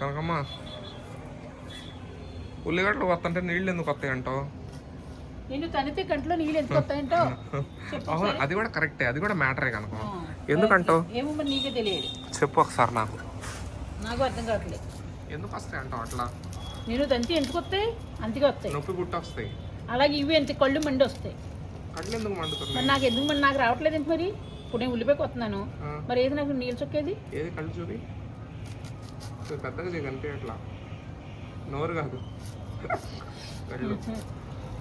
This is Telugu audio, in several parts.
కనకమ్మ. ఉల్లిగడ్డలు వస్తుంటే నీళ్ళు ఎందుకు వస్తాయి అంటావు? నిన్ను తనితే కంట్లో నీళ్ళు ఎందుకు వస్తాయంటో అవును అది కూడా కరెక్టే అది కూడా మ్యాటరే కనుక. ఎందుకంటావు ఏమో మరి నీకే తెలియదు. చెప్పు ఒకసారి నాకు. నాకు అర్థం కావట్లేదు. ఎందుకు వస్తాయి అంటావు అట్లా? నేను తంతి ఎందుకు వస్తాయి? అంతగా వస్తాయి. నొప్పి పుట్టి వస్తాయి. అలాగే ఇవి ఎంత కళ్ళు మండి వస్తాయి. కళ్ళు ఎందుకు మండుతున్నాయి? మరి నాకు ఎందుకు మరి నాకు రావట్లేదు ఏంటి మరి? ఇప్పుడు నేను ఉల్లిపాయకి వస్తున్నాను. మరి ఏది నాకు నీళ్ళు చొక్కేది? ఏది కళ్ళు చూపి? పెద్దగా చేయి కనిపి అట్లా నోరు కాదు.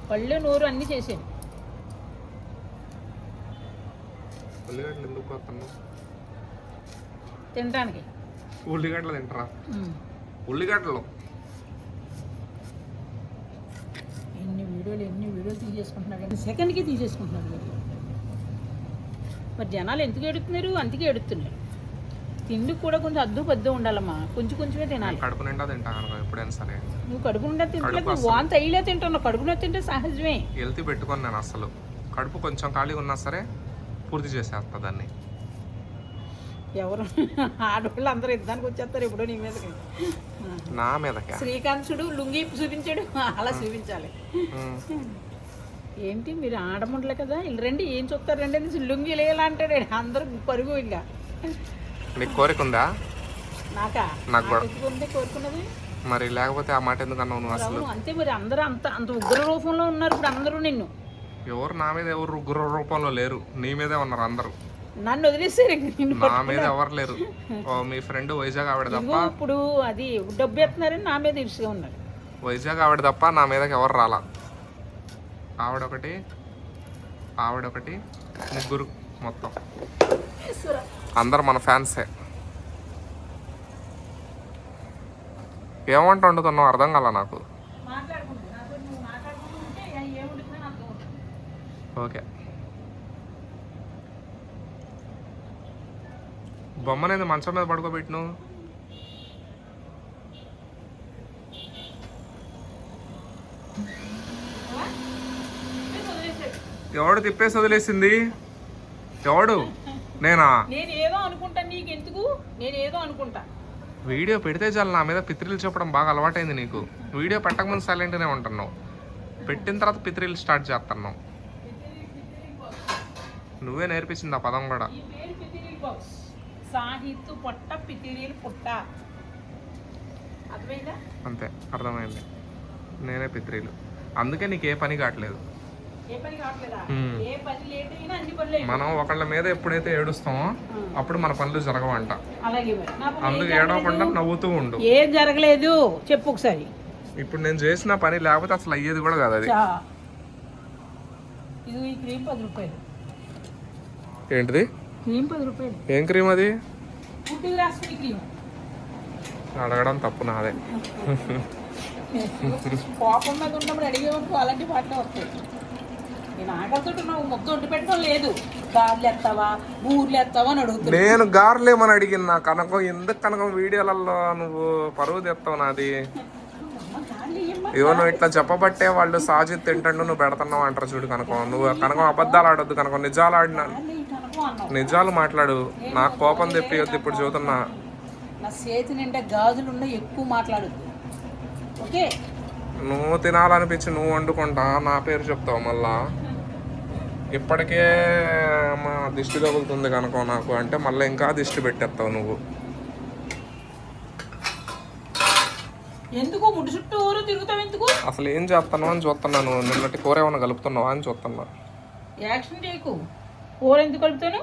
పళ్ళు నోరు అన్నీ చేసాను ఉల్లిగడ్డలు ఎందుకు వస్తున్నావు తినడానికి. ఉల్లిగడ్డలు తింటారా. ఉల్లిగడ్డలు? ఎన్ని వీడియోలు ఎన్ని వీడియోలు తీసేసుకుంటున్నాడు సెకండ్కి తీసేసుకుంటున్నాడు మరి మరి జనాలు ఎందుకు ఎడుతున్నారు అందుకే ఎడుతున్నారు తిండి కూడా కొంచెం అద్దు పద్దు ఉండాలమ్మా. కొంచెం కొంచెమే తినాలి. కడుపు నిండా తింటా కనుక ఎప్పుడైనా సరే. నువ్వు కడుపు నిండా తింటలేదు నువ్వు వాంత అయ్యలే తింటున్నావు. కడుపు నిండా తింటే సహజమే. వెళ్తీ పెట్టుకొని నేను అసలు కడుపు కొంచెం ఖాళీగా ఉన్నా సరే పూర్తి చేసేస్తా దాన్ని. ఎవరు? ఆడవాళ్ళు అందరూ యుద్ధానికి వచ్చేస్తారు ఎప్పుడో నీ మీదకి. నా మీదకే? శ్రీకాంతుడు లుంగి చూపించాడు. అలా చూపించాలి. ఏంటి? మీరు ఆడముండలే కదా? రండి ఏం చూస్తారు రండి లుంగి లేలా అంటాడు. అందరూ పరుగు ఇంకా నీకు కోరిక ఉందా? నాకా? కూడా. మరి లేకపోతే ఆ మాట ఎందుకు అన్నావు నువ్వు అసలు? అంతే మరి అందరూ అంత అంత ఉగ్ర రూపంలో ఉన్నారు ఇప్పుడు అందరూ నిన్ను. ఎవరు నా మీద ఎవరు గుర్ర రూపంలో లేరు. నీ మీదే ఉన్నారు అందరూ. నన్ను వదిలేసారు నిన్ను నా మీద ఎవరు లేరు. ఓ మీ ఫ్రెండ్ వైజాగ్ ఆవిడ తప్ప? ఇప్పుడు అది డబ్బు ఎత్తున్నారని నా మీద ఇరుసుగా ఉన్నారు. వైజాగ్ ఆవిడ తప్ప నా మీదకి ఎవరు రాలా? ఆవిడొకటి ఆవిడొకటి ముగ్గురు మొత్తం. అందరు మన ఫ్యాన్సే. ఏమంట వండుతున్నావు? అర్థం కాల నాకు? ఓకే. బొమ్మనేది మంచం మీద పడుకోబెట్టును? ఎవడు తిప్పేసి వదిలేసింది? ఎవడు? నేనా నేను ఏదో అనుకుంటా నీకు ఎందుకు నేను ఏదో అనుకుంటా. వీడియో పెడితే చాలు నా మీద పిత్రిలు చెప్పడం బాగా అలవాటైంది నీకు. వీడియో పెట్టకముందు సైలెంట్గానే ఉంటున్నావు. పెట్టిన తర్వాత పిత్రిలు స్టార్ట్ చేస్తున్నావు. నువ్వే నేర్పించింది ఆ పదం కూడా. సాహిత్తు పొట్ట పితిరీలు పుట్ట. అంతే అర్థమైంది. నేనే పిత్రీలు అందుకే నీకు ఏ పని కావట్లేదు. మనం ఒకళ్ళ మీద ఎప్పుడైతే ఏడుస్తామో అప్పుడు మన పనులు జరగవంట. అందుకు ఏడవకుండా నవ్వుతూ ఉండు. ఏం జరగలేదు? చెప్పు ఒకసారి. ఇప్పుడు నేను చేసిన పని లేకపోతే అసలు అయ్యేది కూడా కాదు అది. ఏంటిది? ఏం క్రీమ్ అది? అడగడం తప్పు నాదే. కోపం మీద ఉన్నప్పుడు అలాంటి పాటలు వస్తాయి. నేను ఆకలితో నువ్వు వండి పెట్టడం లేదు. గార్లు ఎత్తావా బూర్లు ఎత్తావా అని అడుగుతున్నా. నేను గార్లేమని అడిగిన? నా కనకం ఎందుకు కనకం? వీడియోలలో నువ్వు పరువు తెస్తావు నాది. నువ్వు ఇట్లా చెప్పబట్టే వాళ్ళు సాజిత్ తింటాడు నువ్వు పెడుతున్నావు అంటారు చూడు కనకం. నువ్వు కనకం అబద్ధాలు ఆడొద్దు కనకం. నిజాలు ఆడినా నిజాలు మాట్లాడు. నాకు కోపం తెప్పియొద్దు ఇప్పుడు చూస్తున్నా. నా చేతి నిండా గాజులు ఎక్కువ మాట్లాడొద్దు ఓకే? నువ్వు తినాలనిపించి నువ్వు వండుకుంటా నా పేరు చెప్తావు మళ్ళా. ఇప్పటికే మా దిష్టి తగులుతుంది కనుక నాకు అంటే మళ్ళీ ఇంకా దిష్టి పెట్టేస్తావు నువ్వు. ఎందుకు? ముడి చుట్టూ ఊరు తిరుగుతావు ఎందుకు? అసలు ఏం చేస్తున్నావు అని చూస్తున్నాను నిన్నటి కూర ఏమైనా కలుపుతున్నావా అని చూస్తున్నా. యాక్షన్ చేయకు కూర ఎందుకు కలుపుతాను?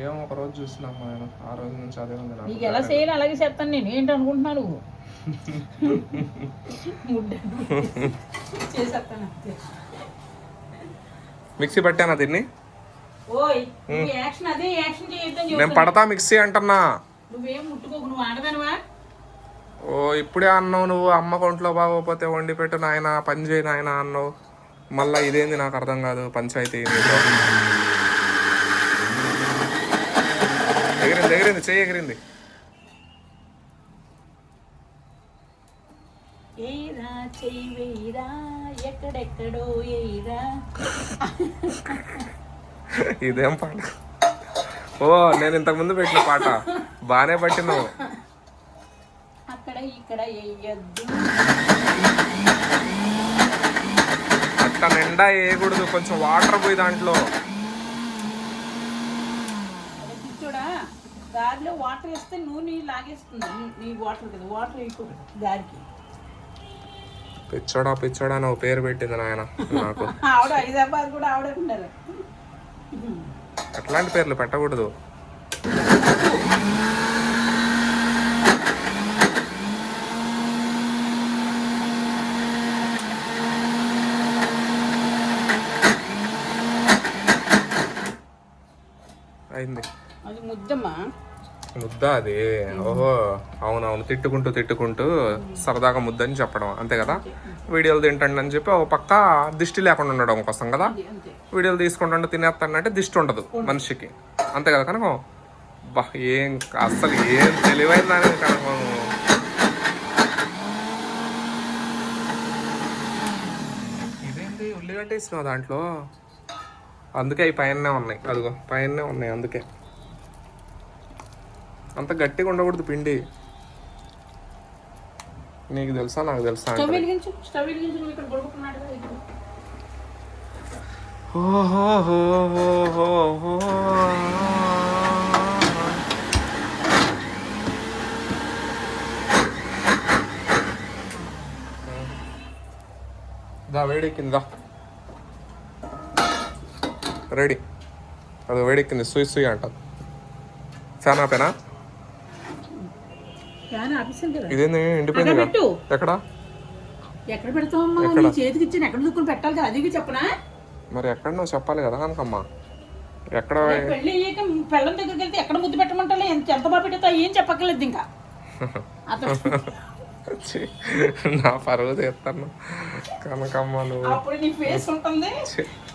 ఏమో ఒక రోజు చూసినాము నేను ఆ రోజు నుంచి అదే ఉంది నాకు. ఎలా చేయాలి అలాగే చేస్తాను నేను. ఏంటి అనుకుంటున్నాను నువ్వు? చేసేస్తాను మిక్సీ పట్టానా దీన్ని? నేను పడతా మిక్సీ అంటున్నా. ఓ ఇప్పుడే అన్నావు నువ్వు అమ్మ కొంట్లో బాగోపోతే వండి పెట్టు నాయన పని చేయి నాయన అన్నావు. మళ్ళా ఇదేంది నాకు అర్థం కాదు పంచాయతీ ఎగిరింది ఎగిరింది చెయ్యి ఎగిరింది. ఏరా చెయ్యి వేయిరా? ఎక్కడెక్కడో ఇదేం పాట? ఓ నేను ఇంతకు ముందు పెట్టిన పాట. బాగానే పట్టినావు అక్కడ ఇక్కడ వేయద్దు నిండా వేయకూడదు కొంచెం వాటర్ పోయి దాంట్లో. గాలిలో వాటర్ వేస్తే నూనె లాగేస్తుంది. నీ- వాటర్ కదా వాటర్ వేయకూడదు గాలికి పిచ్చోడా పిచ్చోడా నువ్వు పేరు పెట్టింది నాయన నాకు. అట్లాంటి పేర్లు పెట్టకూడదు. అయింది. అది ముద్దమ్మా? ముద్ద అది ఓహో అవునవును తిట్టుకుంటూ తిట్టుకుంటూ సరదాగా ముద్ద అని చెప్పడం అంతే కదా? వీడియోలు తింటండి అని చెప్పి ఒక పక్క దిష్టి లేకుండా ఉండడం కోసం కదా? వీడియోలు తీసుకుంటుంటే తినేస్తానంటే దిష్టి ఉండదు మనిషికి. అంతే కదా కనుక? బా ఏం అసలు ఏం తెలివైందని కనుక? ఇదేంటి ఉల్లిగడ్డ వేసినావు దాంట్లో? అందుకే అవి పైన ఉన్నాయి. అదిగో పైన ఉన్నాయి అందుకే. అంత గట్టిగా ఉండకూడదు పిండి. నీకు తెలుసా? నాకు తెలుసా. దా వేడెక్కిందా రెడీ. అది వేడెక్కింది సుయ్ సుయ్ అంట ఫ్యాన్ ఆపేనా ఫ్యాన్ ఇదేంది? ఎండిపోయింది పెట్టు. ఎక్కడ? ఎక్కడ పెడతావమ్మా? ఎక్కడ? నీ చేతికి ఇచ్చిన ఎక్కడ దుక్కుని పెట్టాలి కదా? అది చెప్పనా? మరి ఎక్కడ నువ్వు చెప్పాలి కదా కనకమ్మా. ఎక్కడ పెళ్ళి అయ్యాక పెళ్ళం దగ్గరికి వెళ్తే ఎక్కడ ముద్దు పెట్టమంటాలే ఎంత ఎంత బాగా పెట్టేతో ఏం చెప్పక్కర్లేదు ఇంకా. నా పరువు తీస్తాను. కనకమ్మ నువ్వు. అప్పుడు నీ ఫేస్ ఉంటుంది.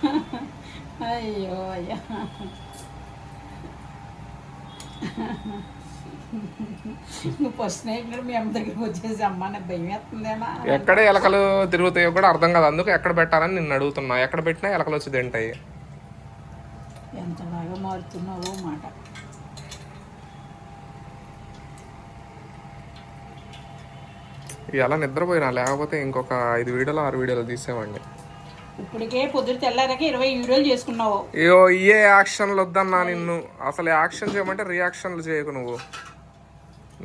అయ్యో అయ్యా. నువ్వు ఫస్ట్ నైట్ మీ అమ్మ దగ్గరికి వచ్చేసి అమ్మ నాకు భయం వేస్తుందేమా ఎక్కడ ఎలకలు తిరుగుతాయో కూడా అర్థం కాదు. అందుకు ఎక్కడ పెట్టాలని నిన్ను అడుగుతున్నా. ఎక్కడ పెట్టినా ఎలకలు వచ్చి తింటాయి. ఎంత బాగా మారుతున్నావో మాట. ఇలా నిద్రపోయినా లేకపోతే ఇంకొక ఐదు వీడియోలు ఆరు వీడియోలు తీసేవాడిని. ఇప్పటికే పొద్దున తెల్లారక ఇరవై వీడియోలు చేసుకున్నావు. అయ్యో ఇయే యాక్షన్లు వద్దన్నా నిన్ను. అసలు యాక్షన్ చేయమంటే రియాక్షన్లు చేయకు నువ్వు.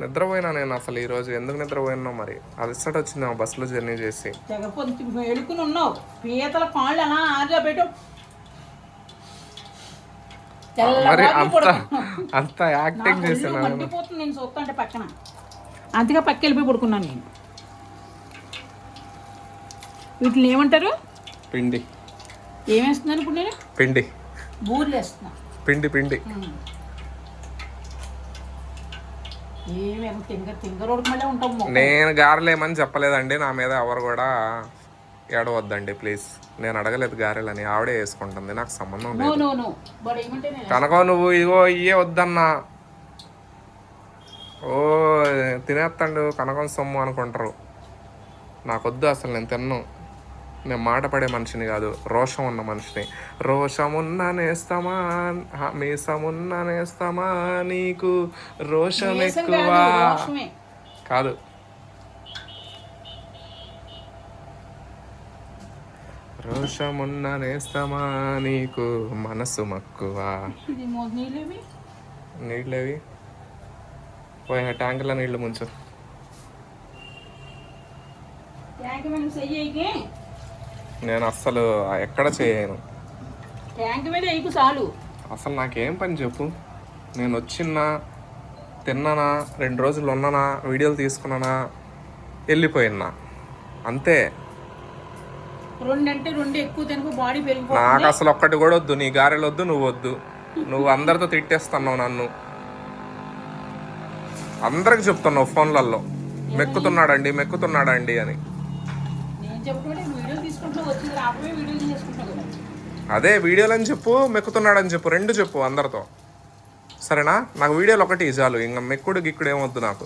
నిద్రపోయినా నేను అసలు ఈరోజు ఎందుకు నిద్రపోయినా మరి? అలసట వచ్చింది బస్సులో జర్నీ చేసి. వేడుకుని ఉన్నావు. పీతల కాళ్ళు అలా ఆజా పెట్టు. మరి అంత. అంత యాక్టింగ్ చేసిన మండిపోతుంది నేను చూస్తుంటే పక్కన. అందుకే పక్క వెళ్ళిపోయి పడుకున్నాను నేను. వీటిని ఏమంటారు? పిండి. ఏమేస్తున్నాను ఇప్పుడు నేను పిండి. బూర్లు వేస్తున్నా పిండి. పిండి. నేను గారెలేమని చెప్పలేదండి. నా మీద ఎవరు కూడా ఏడవద్దండి ప్లీజ్. నేను అడగలేదు గారెలని. ఆవిడే వేసుకుంటుంది. నాకు సంబంధం లేదు. కనుక నువ్వు ఇగో ఇయే వద్దన్నా. ఓ తినేస్తాడు కనకం సొమ్ము అనుకుంటారు. నాకొద్దు అసలు నేను తిన్ను. నేను మాట పడే మనిషిని కాదు రోషం ఉన్న మనిషిని. రోషమున్న నేస్తామా మీసమున్న నేస్తామా నీకు రోషం ఎక్కువ. కాదు, రోషమే. కాదు. రోషమున్న నేస్తామా నీకు మనసు మక్కువ. నీళ్ళేవి? నీళ్ళేవి? పోయి ట్యాంకులో నీళ్ళు ముంచు. ట్యాంక్ చెయ్యికి నేను అస్సలు ఎక్కడ చేయను. ట్యాంక్ మీద వేయకు చాలు. అసలు నాకేం పని చెప్పు. నేను వచ్చినా తిన్నానా రెండు రోజులు ఉన్నానా వీడియోలు తీసుకున్నానా వెళ్ళిపోయినా అంతే. రెండు అంటే రెండు ఎక్కువ తినకు బాడీ పెరిగిపో నాకు అసలు ఒక్కటి కూడా వద్దు నీ గారెలు వద్దు నువ్వు వద్దు. నువ్వు అందరితో తిట్టేస్తున్నావు నన్ను. అందరికి చెప్తున్నావు ఫోన్లలో. మెక్కుతున్నాడండి మెక్కుతున్నాడండి అని. అదే వీడియోలని చెప్పు మెక్కుతున్నాడని చెప్పు రెండు చెప్పు అందరితో. సరేనా? నాకు వీడియోలు ఒకటి చాలు ఇంకా మెక్కుడు గిక్కుడు ఏమొద్దు నాకు.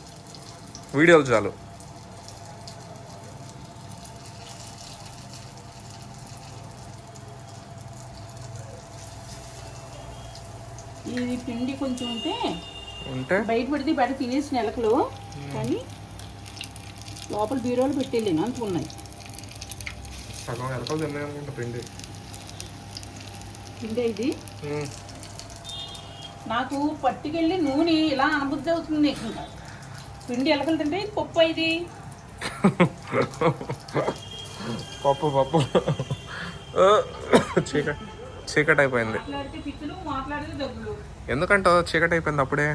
వీడియోలు చాలు. ఇది పిండి కొంచెం ఉంటే ఉంటే? బయట పెడితే బయట తినేసి నెలకలు. కానీ లోపల బీరోలు పెట్టేళ్ళాను అంత ఉన్నాయి సగం ఎలకలు తిన్నాయి అనుకుంటా పిండి పిండి ఇది. నాకు పట్టుకెళ్ళి నూనె ఇలా అనుబుద్ధి అవుతుంది ఇంకా పిండి ఎలకలు తింటే ఇది పప్పు ఇది. పప్పు పప్పు. చీకటి చీకటి అయిపోయింది ఎందుకంటే చీకటి అయిపోయింది అప్పుడే.